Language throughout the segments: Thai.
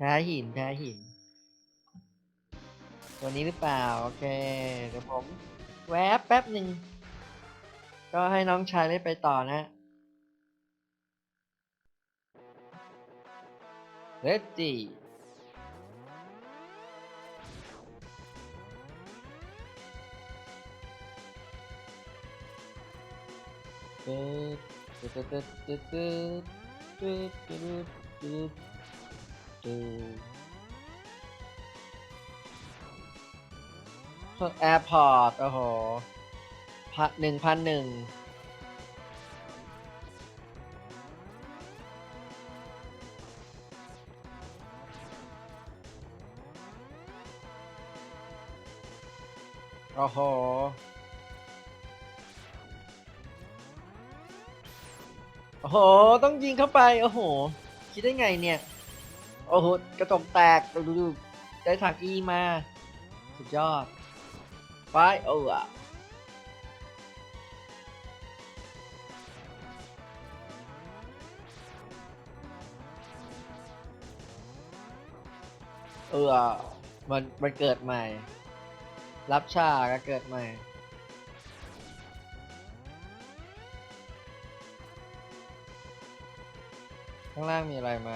แพ้หินแพ้หิน ตัวนี้หรือเปล่า โอเค เดี๋ยวผม แวบแป๊บหนึ่ง ก็ให้น้องชายเล่นไปต่อนะเลตตี้ตึ๊ดตึ๊ดตึ๊ดตึ๊ดตึ๊ดตึ๊ดตึ๊ด แอร์พอร์ต โอ้โหพันหนึ่งพันหนึ่งโอ้โห โอ้โห ต้องยิงเข้าไป โอ้โห คิดได้ไงเนี่ย โอ้โห กระจกแตกดูดูดูได้ถังอีมา สุดยอด ไปเออเออ มัน มันเกิดใหม่ รับชาก็เกิดใหม่ ข้างล่างมีอะไรไหม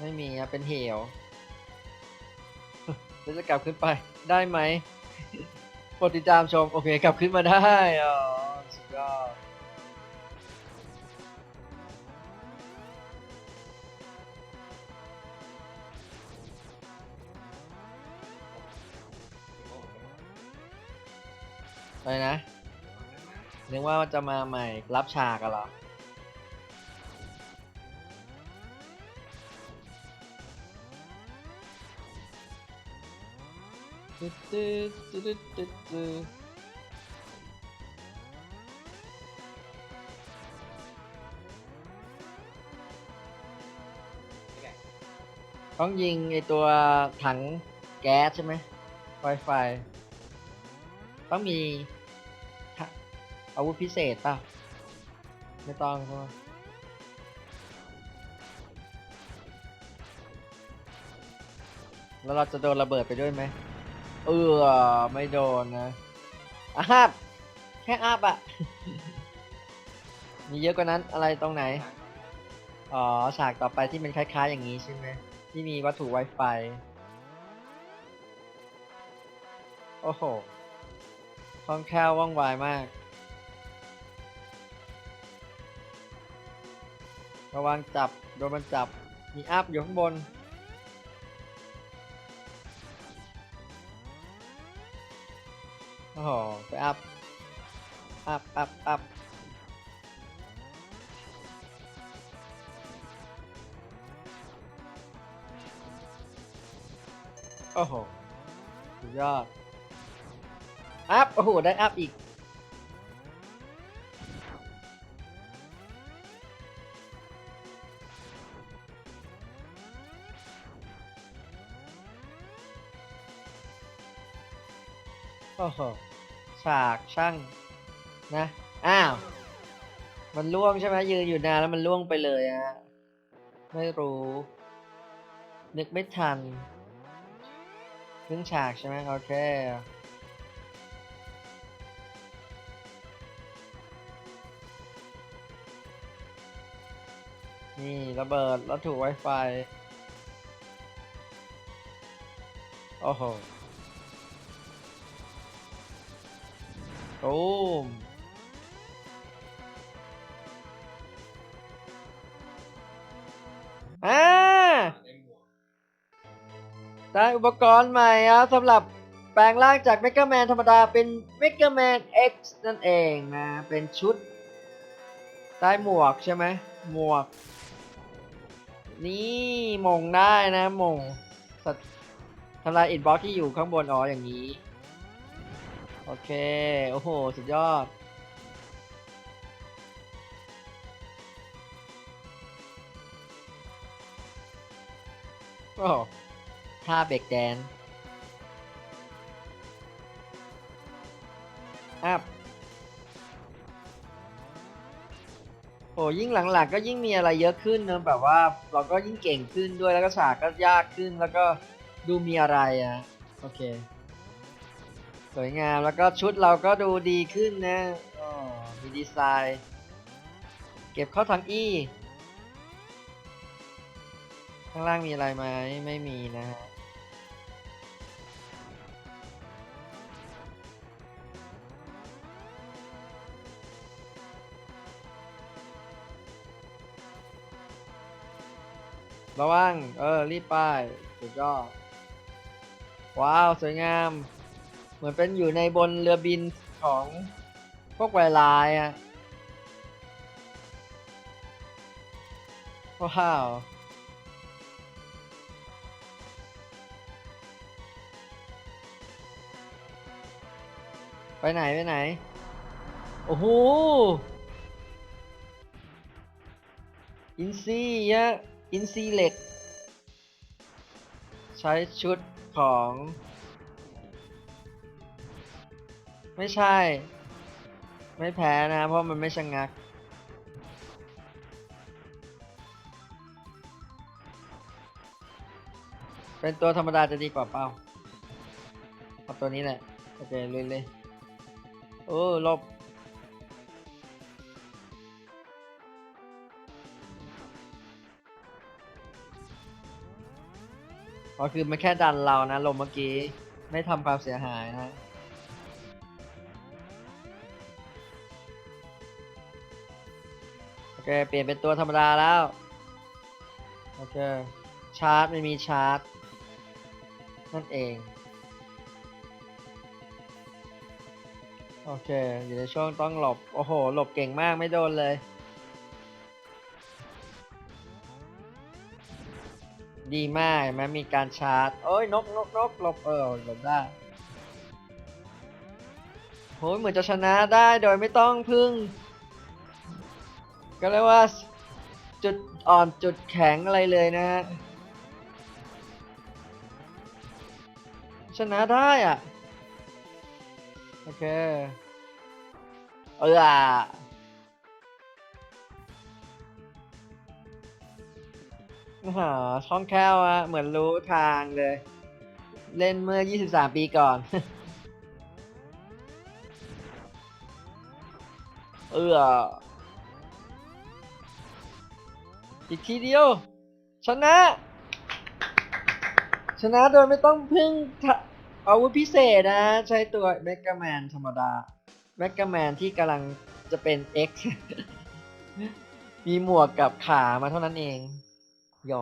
ไม่มีอะเป็นเหวแล้วจะกลับขึ้นไปได้ไหมโปรดติดตามชม โอเค กลับขึ้นมาได้อ๋อสุดยอดไปนะนึกว่าจะมาใหม่รับฉากอะเหรอ ตึ๊ดตึ๊ดตึ๊ดตึ๊ดตึ๊ดต้องยิงไอตัวถังแก๊สใช่ไหมไฟไฟต้องมีอาวุธพิเศษป่ะ ไม่ต้องใช่ไหมแล้วเราจะโดนระเบิดไปด้วยไหม เออไม่โดนนะอาบแค่อาบอะมีเยอะกว่านั้นอะไรตรงไหน อ๋อฉากต่อไปที่เป็นคล้ายๆอย่างนี้ใช่ไหมที่มีวัตถุ Wi-Fi โอ้โหคล่องแคล่วว่องไวมาก ระวังจับ โดนมันจับ มีอัพอยู่ข้างบน โอ้โหไปอัพ อัพ อัพ อัพ โอ้โห สุดยอด อัพ โอ้โห ได้อัพอีก โอ้โหฉากช่างนะ อ้าว มันล่วงใช่ไหมยืนอยู่นานแล้วมันล่วงไปเลยอะ ไม่รู้ นึกไม่ทันครึ่งฉากใช่ไหมโอเคนี่ระเบิดแล้วถูก Wi-Fi โอ้โห ตูมอ่าได้อุปกรณ์ใหม่อะสำหรับแปลงร่างจากเมก a แมนธรรมดาเป็นเมก a แมน X นั่นเองนะ เป็นชุด ได้หมวกใช่ไหมหมวก นี่มงได้นะมงทำลายอินบ็อกที่อยู่ข้างบนอ๋ออย่างนี้ โอเค โอ้โห สุดยอด โอ้ท่าเบรกแดนอัพโอ้ยิ่งหลังๆก็ยิ่งมีอะไรเยอะขึ้นเนอะแบบว่าเราก็ยิ่งเก่งขึ้นด้วยแล้วก็ฉากก็ยากขึ้นแล้วก็ดูมีอะไรอะ โอเค สวยงามแล้วก็ชุดเราก็ดูดีขึ้นนะอ๋อมีดีไซน์ เก็บเข้าถังอีข้างล่างมีอะไรไหมไม่มีนะฮะระวัง เออ รีบไปสุดยอดว้าว สวยงาม มือนเป็นอยู่ในบนเรือบินของพวกไวไลายอะว้าวไปไหน ไปไหน โอ้โห อินซีเยอะอินซีเหล็ก ใช้ชุดของ ไม่ใช่ ไม่แพ้นะเพราะมันไม่ชะงัก เป็นตัวธรรมดาจะดีกว่าเปล่าเอาตัวนี้แหละ โอเคลุยเลยโอ้ลบก็คือมันแค่ดันเรานะลมเมื่อกี้ ไม่ทำความเสียหายนะ เคเปลี่ยนเป็นตัวธรรมดาแล้วโอเคชาร์จไม่มีชาร์จ นั่นเอง โอเค อยู่ในช่วงต้องหลบ โอ้โห หลบเก่งมากไม่โดนเลย ดีมากเห็นมีการชาร์จโอ้ย นกนกนกหลบเออหลบได้โหยเหมือนจะชนะได้โดยไม่ต้องพึ่ง ก็เรียกว่าจุดอ่อนจุดแข็งอะไรเลยนะ ชนะได้อะ โอเค เอออะหาช่องแคล่วอะเหมือนรู้ทางเลย เล่นเมื่อ 23 ปีก่อน เออ อีกทีเดียว ชนะ ชนะโดยไม่ต้องพึ่งอาวุธพิเศษนะ ใช้ตัวเมกาแมนธรรมดาเมกาแมนที่กำลังจะเป็น X มีหมวกกับขามาเท่านั้นเองโย